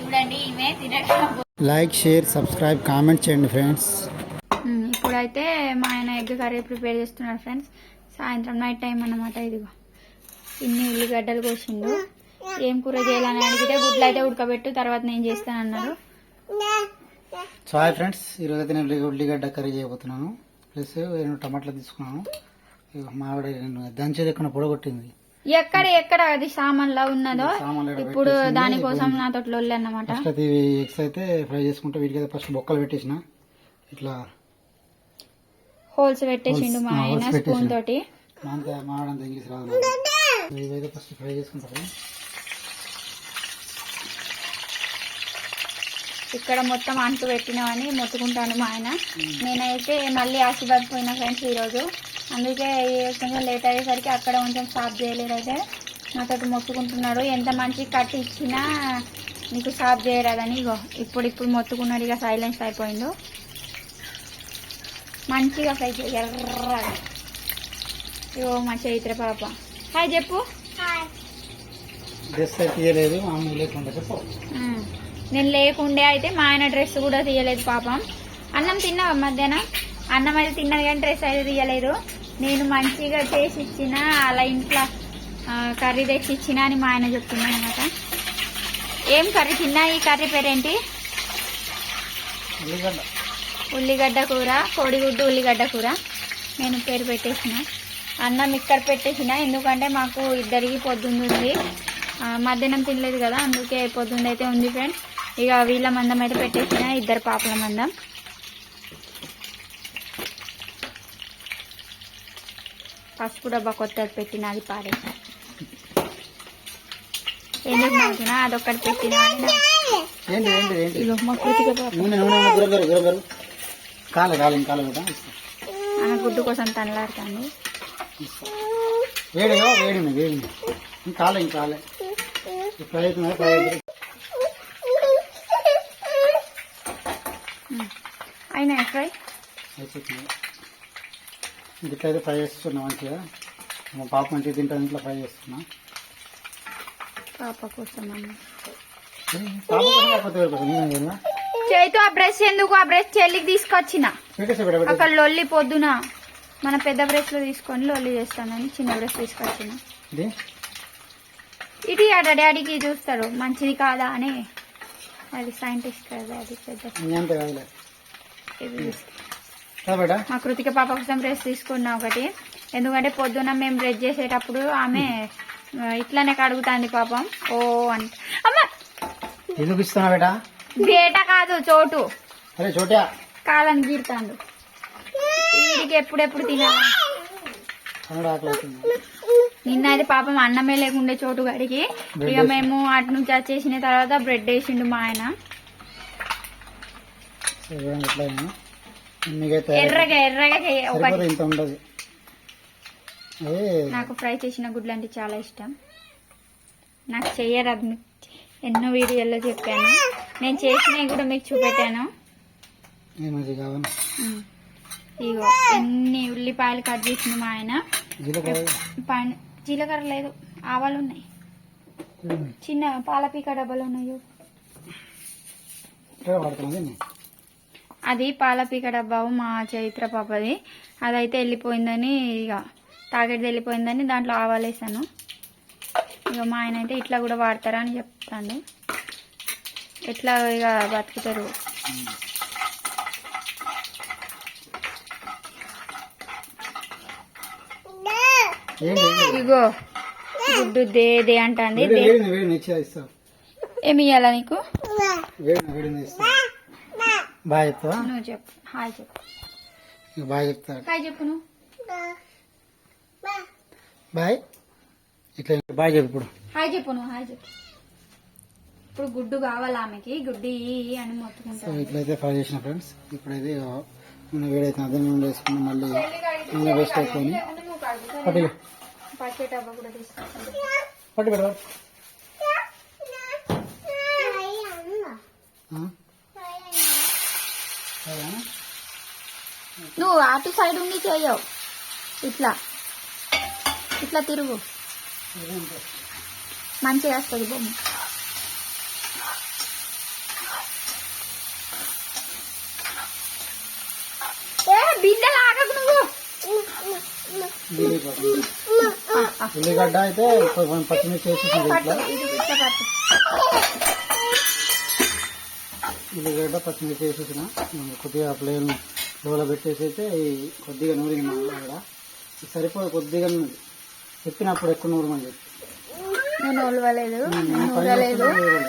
చూడండి ఈమె like share subscribe comment చేయండి ఫ్రెండ్స్. ఇప్పుడైతే మా ఆయన ఎగ్ కర్రీ ప్రిపేర్ చేస్తున్నారు ఫ్రెండ్స్. సాయంత్రం నైట్ టైం అన్నమాట ఇదిగో. ఇన్ని ఉల్లిగడ్డలు కోసిండు. ఏం కూర చేయాలని అడిగితే గుడ్లు అయితే ఉడకబెట్టు తర్వాత నేను చేస్తానన్నారు. సో హాయ్ ఫ్రెండ్స్ ఈరోజు అయితే నేను ఉల్లి- ఉల్లిగడ్డ కర్రీ చేయబోతున్నాను. ప్లస్ రెండు టమాటాలు తీసుకున్నాను. మావిడ నేను దంచేది ఎక్కడ పొడగొట్టింది. ఎక్కడ ఎక్కడ అది సామాన్లా ఉన్నదో సామాన్లు ఈడ ఇప్పుడు. దానికోసం నాతో లొల్లి అన్నమాట ఫస్ట్ అయితే ఇవి ఎగ్స్ అయితే ఫ్రై చేసుకుంటే వీటికి ఫస్ట్ బొక్కలు పెట్టేసిన ఇట్లా హోల్స్ పెట్టేసిండు మా ఆయన స్పూన్. తోటి మాడంత ఇంగ్లీష్ రాదు. ఇవైతే ఫస్ట్ ఫ్రై చేసుకుంటారు ఇక్కడ మొత్తం అంటు పెట్టినామని మొత్తుకుంటాను మా ఆయన. నేనైతే మళ్ళీ ఆశీర్వాద్ పోయిన ఫ్రెండ్స్ ఈరోజు. అందుకే కొంచెం లేట్ అయ్యేసరికి అక్కడ కొంచెం స్టాప్ చేయలేదు అయితే. నాతో మొత్తుకుంటున్నాడు. ఎంత మంచి కట్ ఇచ్చినా నీకు స్టాప్ చేయరాదని ఇగో ఇప్పుడు ఇప్పుడు మొత్తుకున్నాడు. ఇక సైలెన్స్ అయిపోయిండు. మంచిగా ఫ్రై చేయి ఎర్రగా. ఇగో మా చైత్ర పాప. హాయ్ చెప్పు. డ్రెస్ అయితే తీయలేదు మామూలు లేకుండా చెప్పు. నేను లేకుండే అయితే మా ఆయన డ్రెస్ కూడా తీయలేదు పాపం. అన్నం తిన్నావా మధ్యాహ్నం? అన్నం అయితే తిన్నది కానీ డ్రెస్ అయితే తీయలేదు. నేను మంచిగా చేసి ఇచ్చిన అలా ఇంట్లో కర్రీ తెచ్చి ఇచ్చిన అని మా ఆయన చెప్తున్నాను అనమాట ఏం కర్రీ తిన్నా? ఈ కర్రీ పేరేంటి? ఉల్లిగడ్డ. ఉల్లిగడ్డ కూర కోడిగుడ్డు ఉల్లిగడ్డ కూర. నేను పేరు పెట్టేసిన. అన్నం ఇక్కడ పెట్టేసిన. ఎందుకంటే మాకు ఇద్దరికి పొద్దుంది మధ్యాహ్నం తినలేదు కదా అందుకే పొద్దుంది అయితే ఉంది ఫ్రెండ్స్. ఇక వీళ్ళ మందం అయితే పెట్టేసిన ఇద్దరు పాపల మందం. పసుపు డబ్బా కొత్తది పెట్టిన అది పారేసా ఎందుకు నవ్వుతున్నా అదొక్కటి పెట్టిన అని నా- ఏంటి ఏంటి ఏంటి? ఇగో మా కృతిక పాప నూనె నూనె నూనె గుర గుర గుర గుర. కాలే కాలే ఇంకా కాలే కదా. ఆమె గుడ్డు కోసం తనలాడుతుంది వేడిగా వేడిని ఇంకా కాలే ఇంకా కాలే. ఈ ఫ్రై అవుతుంది ఫ్రై అయిపోతుంది. ఇట్లయితే ఫ్రై చేస్తున్నా మంచిగా. మా పాప మంచిగా తింటాను ఇంట్లో ఫ్రై చేస్తున్నా. పాప కోసం పాప కోసం కాకపోతే ఎవరి కోసం? నేను తిన్నా చేయితో ఆ బ్రష్ ఎందుకు? ఆ బ్రష్ చెల్లికి తీసుకొచ్చిన. అక్కడ లొల్లి పొద్దున మన పెద్ద బ్రష్లో తీసుకొని లొల్లి చేస్తానని చిన్న బ్రష్ తీసుకొచ్చిన. ఇది ఇది ఆడ డాడీకి చూస్తారు. మంచిది కాదా అని. అది సైంటిస్ట్ కదా అది పెద్ద మా కృతిక పాప కోసం బ్రష్ తీసుకున్నా ఒకటి. ఎందుకంటే పొద్దున మేము బ్రష్ చేసేటప్పుడు ఆమె ఆ, ఇట్లానే కడుగుతాంది పాపం. ఓ అని అమ్మ! ఎందుకు ఇస్తున్నా బేట? బేట కాదు చోటు. అరే కాలని గీరుతాండు. వీడికి ఎప్పుడెప్పుడు తినాలి? నిన్న అయితే పాపం అన్నమే లేకుండే చోటు గడికి ఇక మేము అటు నుంచి వచ్చేసిన తర్వాత బ్రెడ్ వేసిండు మా ఆయన. చూడండి మీకైతే ఎర్రగా ఎర్రగా ఒకటి ఇంత ఉండదు. నాకు ఫ్రై చేసిన గుడ్లు అంటే చాలా ఇష్టం. నాకు చెయ్యరాదు మీకు ఎన్నో వీడియోల్లో చెప్పాను. నేను చేసినవి కూడా మీకు చూపెట్టాను. ఇగో ఎన్ని ఉల్లిపాయలు కట్ చేసింది మా ఆయన. జీలకర్ర? లేదు ఆవాలు ఉన్నాయి. చిన్న పాల పీక డబ్బాలు ఉన్నాయి చూడు. ఇట్లా పడుతుంది దీన్ని. అది పాల పీక డబ్బా మా చైత్ర పాపది. అదైతే వెళ్ళిపోయిందని ఇక తాగేది వెళ్ళిపోయిందని దాంట్లో ఆవాలేసాను ఇక మా ఆయన అయితే ఇట్లా కూడా వాడతారా అని చెప్తాను ఎట్లా ఇక బతుకుతారు? ఇగో గుడ్డు దే దే అంటుంది. ఇస్తా ఏమి ఇయ్యాలా నీకు? బాగా చెప్తావా? నువ్వు చెప్పు. హాయ్ చెప్పు. ఇక బాగా చెప్తా హాయ్ చెప్పు నువ్వు. బాయ్. ఇట్లా బాగా చెప్పు ఇప్పుడు. హాయ్ చెప్పు నువ్వు హాయ్ చెప్పు. ఇప్పుడు గుడ్డు కావాలి ఆమెకి? గుడ్డు అని సో మొత్తుకుంటాను ఇట్లయితే ఫ్రై చేసిన ఫ్రెండ్స్ ఇప్పుడైతే నూనె వేడైతే అదే నూనె వేసుకుని మళ్ళీ నూనె వేస్ట్ అయిపోయి పట్టి పచ్చే డబ్బా కూడా తీసుకొస్తాను. పట్టి పెట్ట నువ్వు అటు సైడ్ ఉండి చేయవు. ఇట్లా. ఇట్లా తిరుగు. మంచిగా వస్తుంది బొమ్మ. ఉల్లిగడ్డ అయితే పచ్చిమిర్చి వేసి పట్టు ఇట్లా. ఇది ఇట్లా పట్టు. ఉల్లిగడ్డ పచ్చిమిర్చి వేసేసిన. కొద్దిగా ప్లేన్ లోలో పెట్టేసి అయితే కొద్దిగా నూరింది అక్కడ సరిపోయి కొద్దిగా నూరి. చెప్పినప్పుడు ఎక్కువ నూరమని చెప్పి. నేను ఉలవలేదు నేను ఉలవలేదు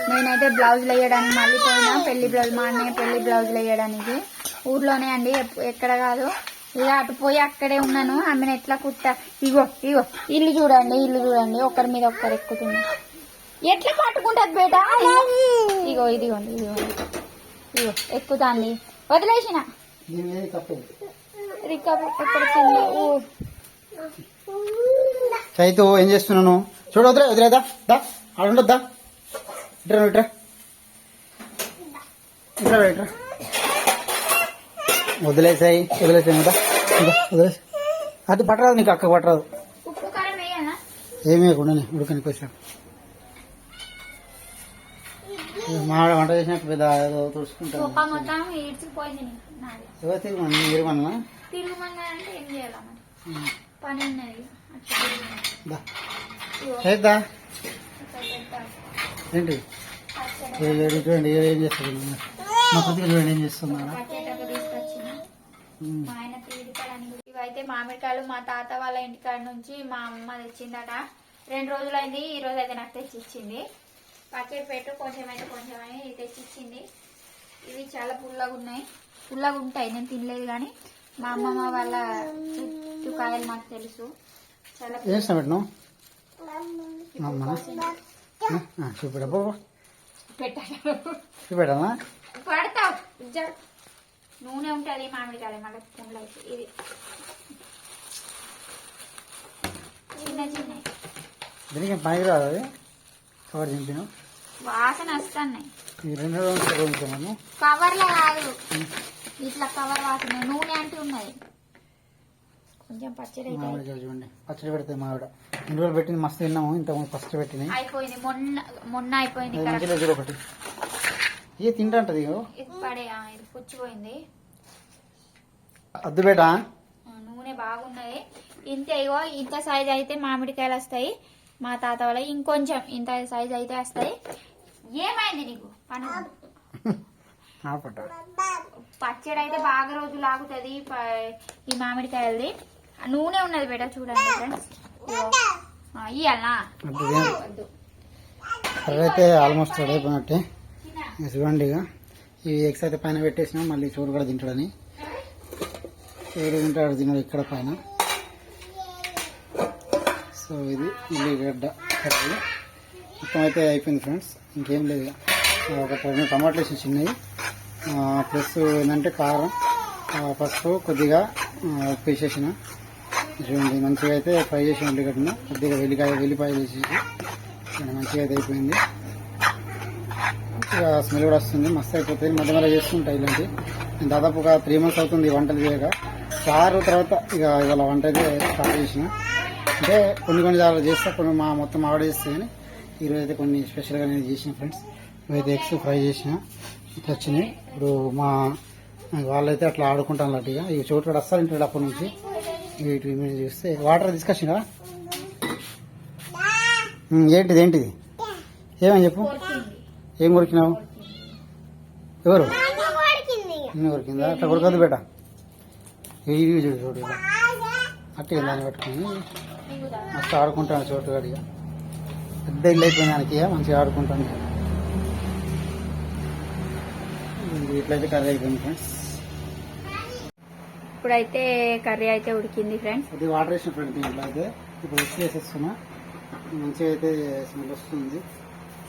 నేనైతే బ్లౌజులు వేయడానికి మళ్ళీ పోయినా పెళ్ళి బ్లౌజ్ మా అన్నయ్య పెళ్ళి బ్లౌజులు వేయడానికి ఊర్లోనే అండి ఎక్కడ కాదు. ఇక అటు పోయి అక్కడే ఉన్నాను. ఆమెను ఎట్లా కుట్టా ఇగో ఇగో ఇల్లు చూడండి ఇల్లు చూడండి. ఒకరి మీద ఒక్కరు ఎక్కుతుంది ఎట్లా పట్టుకుంటది బేట? ఇగో ఇదిగోండి ఇదిగోండి. ఇగో ఎక్కుతాంది. వదిలేసిన? చైతు ఏం చేస్తున్నాను చూడు వదిలే వదిలేదా దా ఆడుండొద్దా ఇట్రా ఇట్రా ఇట్రా ఇట్రా వదిలేసాయి వదిలేసాయి కదా వదిలేసి అది పట్టరాదు నీకు అక్క పట్టరాదు. ఏమీ వేయకుండా ఉడకనికి వచ్చాను మా వంట చేసినట్టు పెద్ద ఏదో తుడుచుకుంటాను సోఫా మొత్తం ఈడ్చిపోయింది నీకు నాది. ఎవరైతే మీరు మన తిరుగుమన్నా అంటే ఏం చేయాలి మరి పని ఉన్నది. అట్లా తిరుగుమన్నా. దా. ఇగో, చేద్దా ఇక్కడ పెట్టాలి. ఏంటి చూడండి ఏ- చేస్తుంది మా కొద్దిగా చూడండి ఏం చేస్తున్నారా? ఇవైతే మామిడికాయలు మా తాత వాళ్ళ ఇంటికాడ నుంచి మా అమ్మ తెచ్చిందట. రెండు రోజులైంది ఈ రోజు అయితే నాకు తెచ్చి ఇచ్చింది పచ్చడి పెట్టు కొంచెం అయితే కొంచెం అని తెచ్చి ఇచ్చింది ఇవి చాలా పుల్లగా ఉన్నాయి. పుల్లగా ఉంటాయి నేను తినలేదు కానీ మా అమ్మమ్మ వాళ్ళ చుట్టూ కాయలు నాకు తెలుసు. చాలా పెట్టాను పడతావు నూనె ఉంటుంది మామిడికాయ మళ్ళీ పుండ్లు అయితే ఇది చిన్న చిన్న. దీనికి పనికి రాదు అది? కవర్ చింపినాం వాసన వస్తున్నాయి. కవర్లో కాదు. ఇట్లా కవర్ వాసన నూనె అంటే ఉన్నది. కొంచెం పచ్చడి చూడండి. పచ్చడి పెడితే మావిడ. ఎన్ని రోజులు పెట్టింది మస్తు తిన్నాము ఇంత ఫస్ట్ పెట్టినాయి. అయిపోయింది మొన్న మొన్న అయిపోయింది మంచిగా చూడు ఒకటి. ఏ ఇది పడే ఇది పుచ్చిపోయింది. అద్దు బేటా? నూనె బాగున్నది. ఇంత ఇగో ఇంత సైజ్ అయితే మామిడికాయలు వస్తాయి. మా తాత వాళ్ళ ఇంకొంచెం ఇంత సైజ్ అయితే వస్తాయి. ఏమైంది నీకు? పని ఆపట పచ్చడి అయితే బాగా రోజులు ఆగుతుంది ఈ మామిడికాయలది. నూనె ఉన్నది బేట చూడండి ఫ్రెండ్స్. వద్దు అయితే ఆల్మోస్ట్ రెడీ అయిపోయినట్టే. చూడండి ఇక. ఈ ఎగ్స్ అయితే పైన పెట్టేసినాం మళ్ళీ చూడు కూడా తింటాడని. చూడు తింటాడు తినడు ఇక్కడ పైన. సో ఇది ఉల్లిగడ్డ కర్రీ. మొత్తం అయితే అయిపోయింది ఫ్రెండ్స్. ఇంకేం లేదు. ఒక రెండు టమాటాలు వేసి చిన్నవి. ప్లస్ ఏంటంటే కారం. పసుపు కొద్దిగా ఆ, ఉప్పు వేసేసిన. చూడండి మంచిగా అయితే ఫ్రై చేసిన ఉల్లిగడ్డను. కొద్దిగా వెల్లికాయ వెల్లిపాయ వేసేసి. మంచిగా అయితే అయిపోయింది. మంచిగా స్మెల్ కూడా వస్తుంది. మస్తు అయిపోతుంది. మధ్య మధ్య చేస్తుంటాయి ఇలాంటి దాదాపు ఒక త్రీ మంత్స్ అవుతుంది వంటలు చేయక చారు తర్వాత ఇక ఇవాళ వంట అయితే స్టార్ట్ చేసిన. అంటే కొన్ని కొన్ని చాలా చేస్తా కొన్ని మా మొత్తం ఆవిడ చేస్తే కానీ ఈరోజు అయితే కొన్ని స్పెషల్గా నేను చేసిన ఫ్రెండ్స్. ఇవైతే ఎగ్స్ ఫ్రై చేసిన ఇట్లా వచ్చినాయి ఇప్పుడు మా వాళ్ళైతే అట్లా ఆడుకుంటాను ఇక. ఇక చోటు కూడా వస్తారు ఇంటి అప్పటి నుంచి. వీటి మీద చూస్తే వాటర్ తీసుకొచ్చినా ఏంటిది ఏంటిది? ఏమని చెప్పు? ఏం కొరికినావు? ఎవరు? నిన్ను కొరికిందా? అట్లా కొరకదు బేట. ఇవి చూడు చూడు అట్టే దాన్ని పట్టుకొని. మస్తు ఆడుకుంటాను చోటు గడిగా పెద్ద ఇల్లు అయిపోయింది దానికి మంచిగా ఆడుకుంటాను ఇట్లయితే కర్రీ అయిపోయింది ఫ్రెండ్స్ ఇప్పుడైతే కర్రీ అయితే ఉడికింది ఫ్రెండ్స్ అది వాటర్ వేసిన ఫ్రెండ్ దీంట్లో అయితే. ఇప్పుడు వేసేస్తున్నా మంచిగా అయితే స్మెల్ వస్తుంది.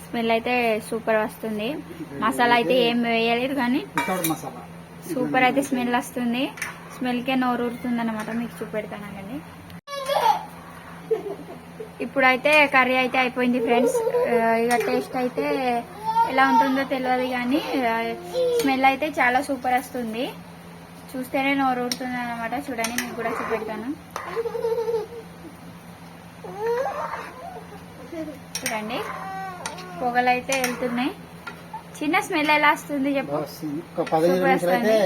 స్మెల్ అయితే సూపర్ వస్తుంది. మసాలా అయితే ఏం వేయలేదు కానీ సూపర్ అయితే స్మెల్ వస్తుంది. స్మెల్కే నోరు ఊరుతుంది అనమాట మీకు చూపెడతానండి ఇప్పుడైతే కర్రీ అయితే అయిపోయింది ఫ్రెండ్స్. ఇక టేస్ట్ అయితే ఎలా ఉంటుందో తెలియదు కానీ స్మెల్ అయితే చాలా సూపర్ వస్తుంది. చూస్తేనే నోరు ఊరుతుంది అనమాట చూడండి మీకు కూడా చూపెడతాను. చూడండి పొగలు అయితే వెళ్తున్నాయి. చిన్న స్మెల్ ఎలా వస్తుంది చెప్పు? బాగా వస్తుంది. ఒక పదిహేను సూపర్ నిమిషాలు అయితే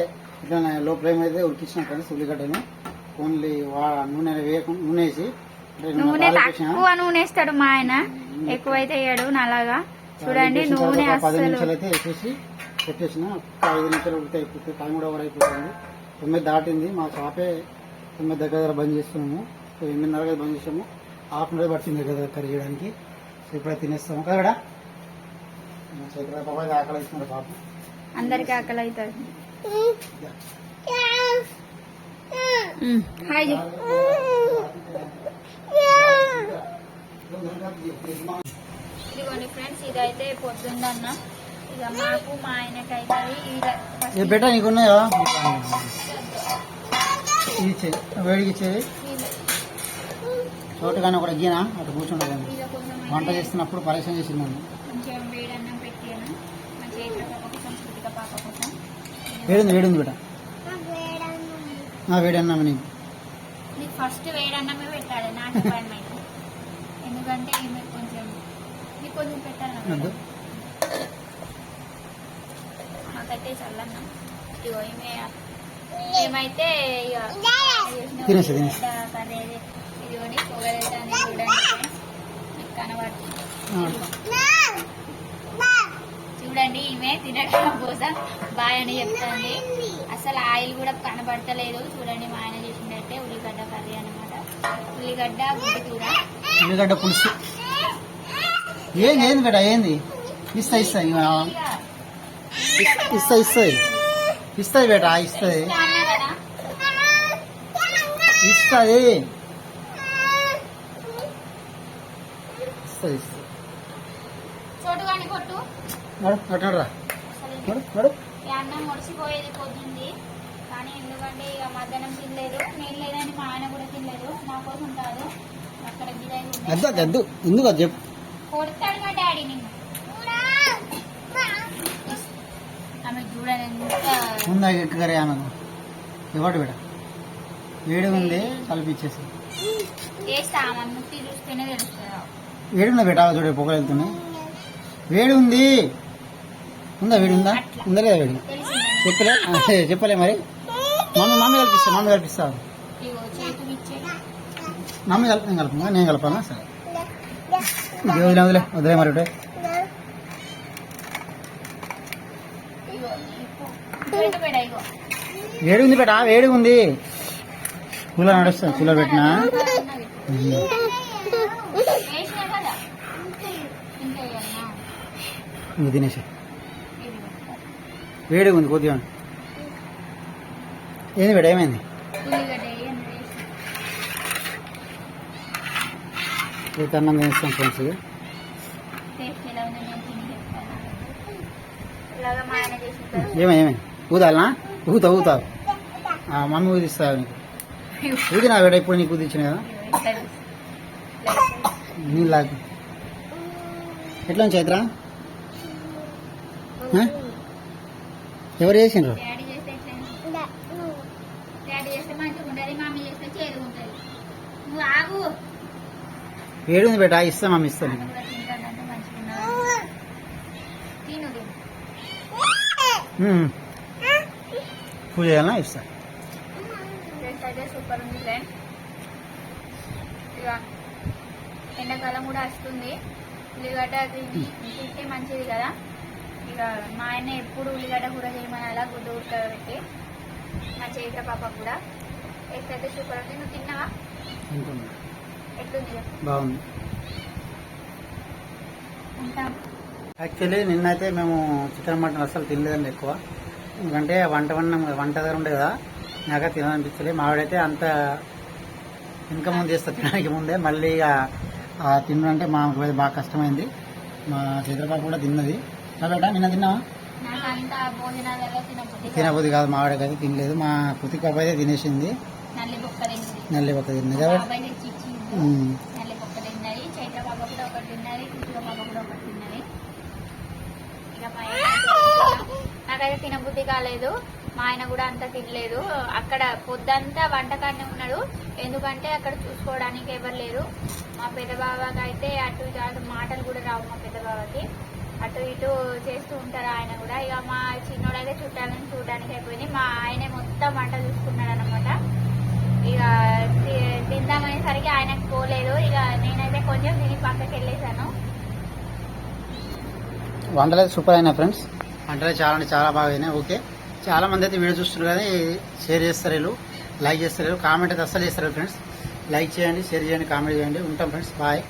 ఇట్లా లో ఫ్లేమ్ అయితే ఉడికించిన ఉల్లిగడ్డను ఓన్లీ నూనె వేయకుండా నూనె వేసి నూనె. తక్కువ నూనె వేస్తాడు మా ఆయన. ఎక్కువైతే వేయడు నలాగా. చూడండి నూనె వేసేసి పెట్టేసిన. ఐదు నిమిషాలు ఉడితే అయిపోతుంది. టైం కూడా కూడా అయిపోతుంది తొమ్మిది దాటింది. మా షాపే తొమ్మిది దగ్గర దగ్గర బంద్ చేస్తున్నాము. సో ఎనిమిదిన్నర బంద్ చేసాము. హాఫ్ అన్ అవర్ పడుతుంది దగ్గర దగ్గర కర్రీ చేయడానికి. సో ఇప్పుడే తినేస్తాము. కదా సో ఇక్కడ పాప ఆకలి ఇస్తున్నారు పాప. అందరికి ఆకలి అవుతుంది. హాయ్ చెప్పు. ఇదిగోండి ఫ్రెండ్స్ ఇదైతే పొద్దుందన్న ఇక మాకు మా ఆయనకైతే ఏ బెట నీకున్నాయా? ఇది ఇచ్చేది వేడికి ఇచ్చేది చోటుగానే ఒకటి గీనా? అటు కూర్చుంటుంది. వంట చేస్తున్నప్పుడు పరిశ్రమ చేసింది నన్ను. కొంచెం వేడన్నం పెట్టాను. మా చేతిలో పాప కోసం కృతిక పాప కోసం. వేడింది వేడింది బిడ్డ వేడి అన్నాము నీకు నీకు. ఫస్ట్ వేడన్నమే పెట్టాలి నాకు ఎందుకంటే ఈమె కొంచెం నీకు కొంచెం పెట్టాలి వద్దు. నాకైతే చల్లన్నం ఇగో ఈమె ఏమైతే ఇదిగోండి పొగలేదాన్ని చూడండి కనబడుతుంది. చూడండి ఈమె తినడం కోసం బాయ్ అని చెప్తుంది. అసలు కూడా కనబడతలేదు. చూడండి మా ఆయన చేసిందంటే ఉల్లిగడ్డ కర్రీ అన్నమాట. ఉల్లిగడ్డ గుడ్డు కూర ఉల్లిగడ్డ పులుసు. ఏంది ఏంది బిడ్డ ఏంది? ఇస్తా ఇస్తా ఇస్తా ఇస్తాయి ఇస్తుంది బేట ఇస్తుంది ఇస్తా అన్నా కదా ఇస్తుంది ఇస్తుంది ఇస్తుంది చోటు కానీ కొట్టు. నడు అన్నం ముడిసిపోయేది పొద్దుంది. కానీ ఎందుకంటే ఇక మధ్యాహ్నం తినలేదు. నేను లేదని మా ఆయన కూడా తినలేదు. నా కోసం కాదు అక్కడ అద్దు, అద్దు ఎందుకు అది చెప్పు. కొడతాడు మా డాడీ నిన్ను. ఆమె ఎంత ముందా ఎక్కగరే ఆమె. ఇవ్వడు బిడ్డ? వేడి ఉంది కలిపిచ్చేసి చేస్తా. ఆమె ముట్టి చూస్తేనే తెలుస్తుంది వేడి ఉందా బిడ్డ చూడే పొగ వెళ్తున్నాయి. వేడి ఉంది. ఉందా వేడి ఉందా? ఉందా లేదా వేడి? చెప్పలే చెప్పలే మరి. మమ్మీ మమ్మీ కల్పిస్తా మమ్మీ కల్పిస్తా. మమ్మీ కలుపు నేను కలుపునా నేను కలపానా? సరే. వదిలే వదిలే వదిలే మరి వేడి ఉంది బేట వేడి ఉంది కూలర్ నడుస్తుంది కూలర్ పెట్టినా? తినేసి. వేడిగా ఉంది కొద్దిగా ఏంది బేట ఏమైంది ఉల్లిగడ్డ వేయండి, వేసి. రేపు అన్నం తినేస్తాం ఫ్రెండ్స్ టేస్ట్ ఎలా ఉందో ఏంది బిడ్డ ఏమైంది? ఇలాగా మా ఆయన చేసిన తర్వాత ఏమై ఏమై ఊదాలనా ఊతా ఊతావు మమ్మీ ఊదిస్తావు నీకు? ఊదినా బిడ్డ ఇప్పుడు నీకు ఊదించిన కదా? ఇట్లా ఎట్లా చైత్ర ఎవరు చేసిండ్రు డాడీ చేస్తే ఎట్లా డాడీ చేస్తే మంచిగా ఉంటుంది మమ్మీ చేస్తే చేదు ఉంటుంది నువ్వు ఆగు వేడి ఉంది బేట ఇస్తా మమ్మీ ఇస్తా నీకు ఆమె కూడా తింటానంటే మంచిగా ఉన్నది. తిను తిను. ఉమ్. పూజ చేయాలనా ఇస్తా సూపర్ ఉంది ఫ్రెండ్ ఎండాకాలం కూడా వస్తుంది ఉల్లిగడ్డ తింటే మంచిది కదా ఇక మా ఆయన ఎప్పుడు ఉల్లిగడ్డ కూర చేయమని అలా గుడ్డు ఉడకబెట్టి మా చైత్ర పాప కూడా అయితే సూపర్ ఉంది నువ్వు తిన్నావా. బాగుంది. యాక్చువల్లీ నిన్నైతే మేము చికెన్ మటన్ అసలు తినలేదండి ఎక్కువ. ఎందుకంటే వంట వన్నం వంట దగ్గర ఉండే కదా నాకే తినాలనిపించలే. మావిడైతే అంత ఇంకా ముందు చేస్తా తినడానికి ముందే. మళ్ళీ తిన్నంటే మా బాగా కష్టమైంది. మా చిత్రపాప కూడా తిన్నది. కాబట్టి నిన్న తిన్నావా? తినబుద్ధి కాదు. తినబోదు కాదు మావిడకి అయితే తినలేదు. మా పుతి పాప అయితే తినేసింది. నల్లి పక్క తిన్నది కాబట్టి బాబాయ్ తెచ్చి ఇచ్చిండు. ఉమ్. నల్లి మొక్కలు తిన్నది చైత్ర పాప కూడా ఒకటి ఉన్నది కుటుంబ కూడా ఒకటి ఉన్నది ఇక మా నాకైతే తినబుద్ధి కాలేదు మా ఆయన కూడా అంత తినలేదు. అక్కడ పొద్దంతా వంటకాన్ని ఉన్నాడు ఎందుకంటే అక్కడ చూసుకోవడానికి ఎవరు లేరు. మా పెద్ద బావకి అయితే అటు ఇటు అటు మాటలు కూడా రావు మా పెద్ద బావకి. అటు ఇటు చేస్తూ ఉంటారు ఆయన కూడా. ఇక మా చిన్నోడైతే చుట్టాలని చూడడానికి అయిపోయింది. మా ఆయనే మొత్తం వంట చూసుకున్నాడు అనమాట ఇక తిందామనేసరికి ఆయనకు పోలేదు. ఇక నేనైతే కొంచెం తిని పక్కకి వెళ్ళేసాను వంటలు సూపర్ అయినా ఫ్రెండ్స్ వంటలు చాలా అంటే చాలా బాగా అయినాయి. ఓకే. చాలా మంది అయితే వీడియో చూస్తున్నారు కానీ షేర్ చేస్తారు వీళ్ళు. లైక్ చేస్తారు కామెంట్ అయితే అస్సలు చేస్తారు ఫ్రెండ్స్ లైక్ చేయండి షేర్ చేయండి కామెంట్ చేయండి. ఉంటాం ఫ్రెండ్స్ బాయ్